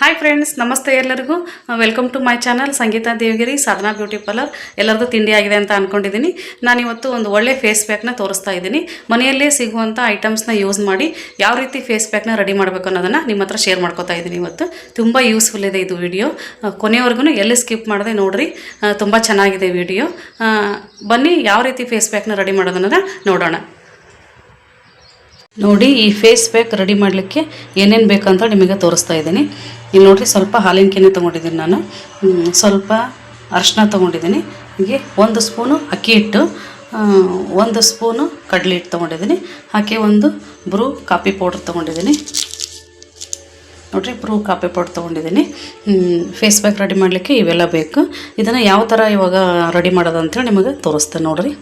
Hi friends ನಮಸ್ತೆ ಎಲ್ಲರಿಗೂ. Welcome to my channel Sangeeta Devagiri, Sadhana beauty parlour ಎಲ್ಲರದ್ದು ತಿಂಡಿ ಆಗಿದೆ ಅಂತ ಅಂದ್ಕೊಂಡಿದ್ದೀನಿ ನಾನಿವತ್ತು ಒಂದು ಒಳ್ಳೆ ಫೇಸ್ ಪ್ಯಾಕ್ನ ತೋರಿಸ್ತಾ ಇದ್ದೀನಿ. ಮನೆಯಲ್ಲೇ ಸಿಗುವಂಥ ಐಟಮ್ಸ್ನ ಯೂಸ್ ಮಾಡಿ ಯಾವ ರೀತಿ ಫೇಸ್ ಪ್ಯಾಕ್ನ ರೆಡಿ ಮಾಡಬೇಕು ಅನ್ನೋದನ್ನು ನಿಮ್ಮ ಹತ್ರ ಶೇರ್ ಮಾಡ್ಕೋತಾ ಇದ್ದೀನಿ ಇವತ್ತು. ತುಂಬ ಯೂಸ್ಫುಲ್ ಇದೆ ಇದು ವಿಡಿಯೋ ಕೊನೆವರೆಗೂ ಎಲ್ಲಿ ಸ್ಕಿಪ್ ಮಾಡಿದೆ ನೋಡ್ರಿ. ತುಂಬ ಚೆನ್ನಾಗಿದೆ ವಿಡಿಯೋ ಬನ್ನಿ ಯಾವ ರೀತಿ ಫೇಸ್ ಪ್ಯಾಕ್ನ ರೆಡಿ ಮಾಡೋದನ್ನ ನೋಡೋಣ. ನೋಡಿ ಈ ಫೇಸ್ ಪ್ಯಾಕ್ ರೆಡಿ ಮಾಡಲಿಕ್ಕೆ ಏನೇನು ಬೇಕಂತ ನಿಮಗೆ ತೋರಿಸ್ತಾ ಇದ್ದೀನಿ. ಇಲ್ಲಿ ನೋಡಿರಿ ಸ್ವಲ್ಪ ಹಾಲಿನ ಕೆನೆ ತೊಗೊಂಡಿದ್ದೀನಿ ನಾನು. ಸ್ವಲ್ಪ ಅರಿಶಿನ ತೊಗೊಂಡಿದ್ದೀನಿ. ಹೀಗೆ ಒಂದು ಸ್ಪೂನು ಅಕ್ಕಿ ಹಿಟ್ಟು ಒಂದು ಸ್ಪೂನು ಕಡಲೆ ಹಿಟ್ಟು ತೊಗೊಂಡಿದ್ದೀನಿ. ಹಾಗೆ ಒಂದು ಬ್ರೂ ಕಾಫಿ ಪೌಡ್ರ್ ತೊಗೊಂಡಿದ್ದೀನಿ. ನೋಡಿರಿ ಬ್ರೂ ಕಾಫಿ ಪೌಡ್ರ್ ತೊಗೊಂಡಿದ್ದೀನಿ. ಫೇಸ್ ಪ್ಯಾಕ್ ರೆಡಿ ಮಾಡಲಿಕ್ಕೆ ಇವೆಲ್ಲ ಬೇಕು. ಇದನ್ನು ಯಾವ ಥರ ಇವಾಗ ರೆಡಿ ಮಾಡೋದು ಅಂತೇಳಿ ನಿಮಗೆ ತೋರಿಸ್ತೇನೆ ನೋಡಿರಿ.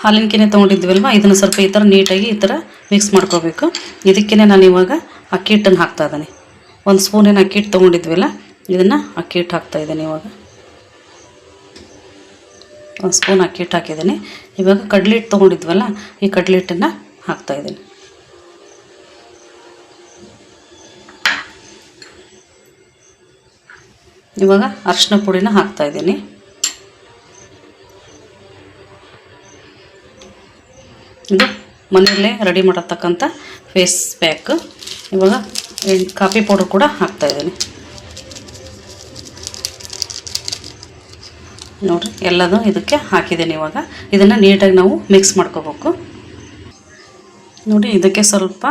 ಹಾಲಿನ ಕೆನೆ ತೊಗೊಂಡಿದ್ವಲ್ವ? ಇದನ್ನು ಸ್ವಲ್ಪ ಈ ಥರ ನೀಟಾಗಿ ಈ ಥರ ಮಿಕ್ಸ್ ಮಾಡ್ಕೋಬೇಕು. ಇದಕ್ಕೇ ನಾನು ಇವಾಗ ಅಕ್ಕಿ ಹಿಟ್ಟನ್ನು ಹಾಕ್ತಾ ಇದ್ದೀನಿ. ಒಂದು ಸ್ಪೂನ್ ಏನು ಅಕ್ಕಿ ಹಿಟ್ಟು ತೊಗೊಂಡಿದ್ವಲ್ಲ, ಇದನ್ನು ಅಕ್ಕಿ ಹಿಟ್ಟು ಹಾಕ್ತಾ ಇದ್ದೀನಿ ಇವಾಗ. ಒಂದು ಸ್ಪೂನ್ ಅಕ್ಕಿ ಹಿಟ್ಟು ಹಾಕಿದ್ದೀನಿ. ಇವಾಗ ಕಡಲೆ ಹಿಟ್ಟು ತೊಗೊಂಡಿದ್ವಲ್ಲ, ಈ ಕಡಲೆ ಹಿಟ್ಟನ್ನು ಹಾಕ್ತಾ ಇದ್ದೀನಿ. ಇವಾಗ ಅರಿಶಿನ ಪುಡಿನ ಹಾಕ್ತಾ ಇದು ಮನೆಯಲ್ಲೇ ರೆಡಿ ಮಾಡತಕ್ಕಂಥ ಫೇಸ್ ಪ್ಯಾಕ್. ಇವಾಗ ಕಾಫಿ ಪೌಡರ್ ಕೂಡ ಹಾಕ್ತಾ ಇದ್ದೀನಿ. ನೋಡಿರಿ ಎಲ್ಲದೂ ಇದಕ್ಕೆ ಹಾಕಿದ್ದೀನಿ ಇವಾಗ. ಇದನ್ನು ನೀಟಾಗಿ ನಾವು ಮಿಕ್ಸ್ ಮಾಡ್ಕೋಬೇಕು. ನೋಡಿ, ಇದಕ್ಕೆ ಸ್ವಲ್ಪ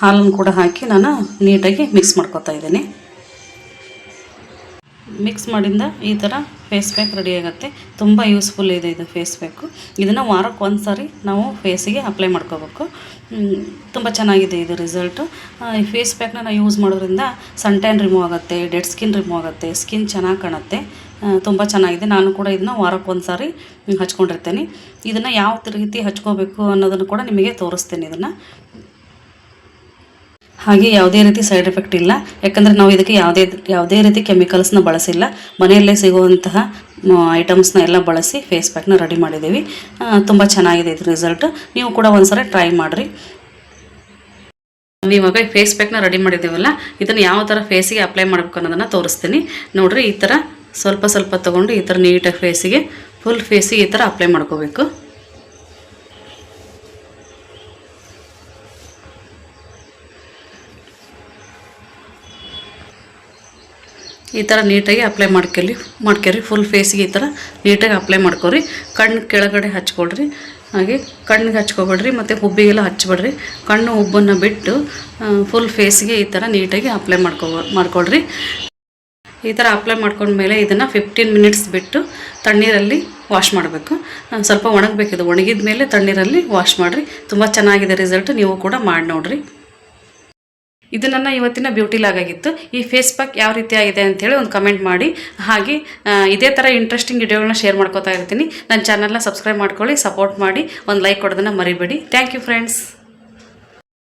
ಹಾಲನ್ನು ಕೂಡ ಹಾಕಿ ನಾನು ನೀಟಾಗಿ ಮಿಕ್ಸ್ ಮಾಡ್ಕೋತಾ ಇದ್ದೀನಿ. ಮಿಕ್ಸ್ ಮಾಡಿಂದ ಈ ಥರ ಫೇಸ್ ಪ್ಯಾಕ್ ರೆಡಿ ಆಗುತ್ತೆ. ತುಂಬ ಯೂಸ್ಫುಲ್ ಇದೆ ಇದು ಫೇಸ್ ಪ್ಯಾಕು ಇದನ್ನು ವಾರಕ್ಕೆ ಒಂದು ಸಾರಿ ನಾವು ಫೇಸಿಗೆ ಅಪ್ಲೈ ಮಾಡ್ಕೋಬೇಕು. ತುಂಬ ಚೆನ್ನಾಗಿದೆ ಇದು ರಿಸಲ್ಟು ಈ ಫೇಸ್ ಪ್ಯಾಕ್ನ ನಾವು ಯೂಸ್ ಮಾಡೋದ್ರಿಂದ ಸನ್ ಟ್ಯಾನ್ ರಿಮೂವ್ ಆಗುತ್ತೆ ಡೆಡ್ ಸ್ಕಿನ್ ರಿಮೂವ್ ಆಗುತ್ತೆ ಸ್ಕಿನ್ ಚೆನ್ನಾಗಿ ಕಾಣುತ್ತೆ. ತುಂಬ ಚೆನ್ನಾಗಿದೆ. ನಾನು ಕೂಡ ಇದನ್ನು ವಾರಕ್ಕೆ ಒಂದು ಸಾರಿ ಹಚ್ಕೊಂಡಿರ್ತೇನೆ. ಇದನ್ನು ಯಾವ ರೀತಿ ಹಚ್ಕೋಬೇಕು ಅನ್ನೋದನ್ನು ಕೂಡ ನಿಮಗೆ ತೋರಿಸ್ತೇನೆ ಇದನ್ನು. ಹಾಗೆ ಯಾವುದೇ ರೀತಿ ಸೈಡ್ ಎಫೆಕ್ಟ್ ಇಲ್ಲ. ಯಾಕಂದರೆ ನಾವು ಇದಕ್ಕೆ ಯಾವುದೇ ಯಾವುದೇ ರೀತಿ ಕೆಮಿಕಲ್ಸ್ನ ಬಳಸಿಲ್ಲ. ಮನೆಯಲ್ಲೇ ಸಿಗುವಂತಹ ಐಟಮ್ಸ್ನ ಎಲ್ಲ ಬಳಸಿ ಫೇಸ್ ಪ್ಯಾಕ್ನ ರೆಡಿ ಮಾಡಿದ್ದೀವಿ. ತುಂಬ ಚೆನ್ನಾಗಿದೆ ಇದು ರಿಸಲ್ಟ್ ನೀವು ಕೂಡ ಒಂದ್ಸರಿ ಟ್ರೈ ಮಾಡಿರಿ. ಇವಾಗ ಫೇಸ್ ಪ್ಯಾಕ್ನ ರೆಡಿ ಮಾಡಿದ್ದೀವಲ್ಲ, ಇದನ್ನು ಯಾವ ಥರ ಫೇಸಿಗೆ ಅಪ್ಲೈ ಮಾಡಬೇಕು ಅನ್ನೋದನ್ನು ತೋರಿಸ್ತೀನಿ. ನೋಡಿರಿ, ಈ ಥರ ಸ್ವಲ್ಪ ಸ್ವಲ್ಪ ತೊಗೊಂಡು ಈ ಥರ ನೀಟಾಗಿ ಫೇಸಿಗೆ ಫುಲ್ ಫೇಸಿಗೆ ಈ ಥರ ಅಪ್ಲೈ ಮಾಡ್ಕೋಬೇಕು. ಈ ಥರ ನೀಟಾಗಿ ಅಪ್ಲೈ ಮಾಡ್ಕೊಳ್ಳಿ ಮಾಡ್ಕೊರಿ ಫುಲ್ ಫೇಸಿಗೆ ಈ ಥರ ನೀಟಾಗಿ ಅಪ್ಲೈ ಮಾಡ್ಕೊರಿ ಕಣ್ಣು ಕೆಳಗಡೆ ಹಚ್ಕೊಳ್ರಿ. ಹಾಗೆ ಕಣ್ಣಿಗೆ ಹಚ್ಕೊಬೇಡ್ರಿ, ಮತ್ತು ಹುಬ್ಬಿಗೆಲ್ಲ ಹಚ್ಬೇಡ್ರಿ. ಕಣ್ಣು ಹುಬ್ಬನ್ನು ಬಿಟ್ಟು ಫುಲ್ ಫೇಸ್ಗೆ ಈ ಥರ ನೀಟಾಗಿ ಅಪ್ಲೈ ಮಾಡ್ಕೊ, ಮಾಡ್ಕೊಳ್ರಿ. ಈ ಥರ ಅಪ್ಲೈ ಮಾಡ್ಕೊಂಡ್ಮೇಲೆ ಇದನ್ನು ಫಿಫ್ಟೀನ್ ಮಿನಿಟ್ಸ್ ಬಿಟ್ಟು ತಣ್ಣೀರಲ್ಲಿ ವಾಶ್ ಮಾಡಬೇಕು. ಸ್ವಲ್ಪ ಒಣಗಬೇಕಿದು. ಒಣಗಿದ ಮೇಲೆ ತಣ್ಣೀರಲ್ಲಿ ವಾಶ್ ಮಾಡಿರಿ. ತುಂಬ ಚೆನ್ನಾಗಿದೆ ರಿಸಲ್ಟ್ ನೀವು ಕೂಡ ಮಾಡಿ ನೋಡಿರಿ. ಇದು ನನ್ನ ಇವತ್ತಿನ ಬ್ಯೂಟಿ ಲಾಗ್ ಆಗಿತ್ತು. ಈ ಫೇಸ್ ಪ್ಯಾಕ್ ಯಾವ ರೀತಿ ಆಗಿದೆ ಅಂತೇಳಿ ಒಂದು ಕಮೆಂಟ್ ಮಾಡಿ. ಹಾಗೆ ಇದೇ ಥರ ಇಂಟ್ರೆಸ್ಟಿಂಗ್ ವಿಡಿಯೋಗಳನ್ನ ಶೇರ್ ಮಾಡ್ಕೋತಾ ಇರ್ತೀನಿ. ನನ್ನ ಚಾನಲ್ನ ಸಬ್ಸ್ಕ್ರೈಬ್ ಮಾಡ್ಕೊಳ್ಳಿ ಸಪೋರ್ಟ್ ಮಾಡಿ. ಒಂದು ಲೈಕ್ ಕೊಡೋದನ್ನು ಮರಿಬೇಡಿ. Thank you friends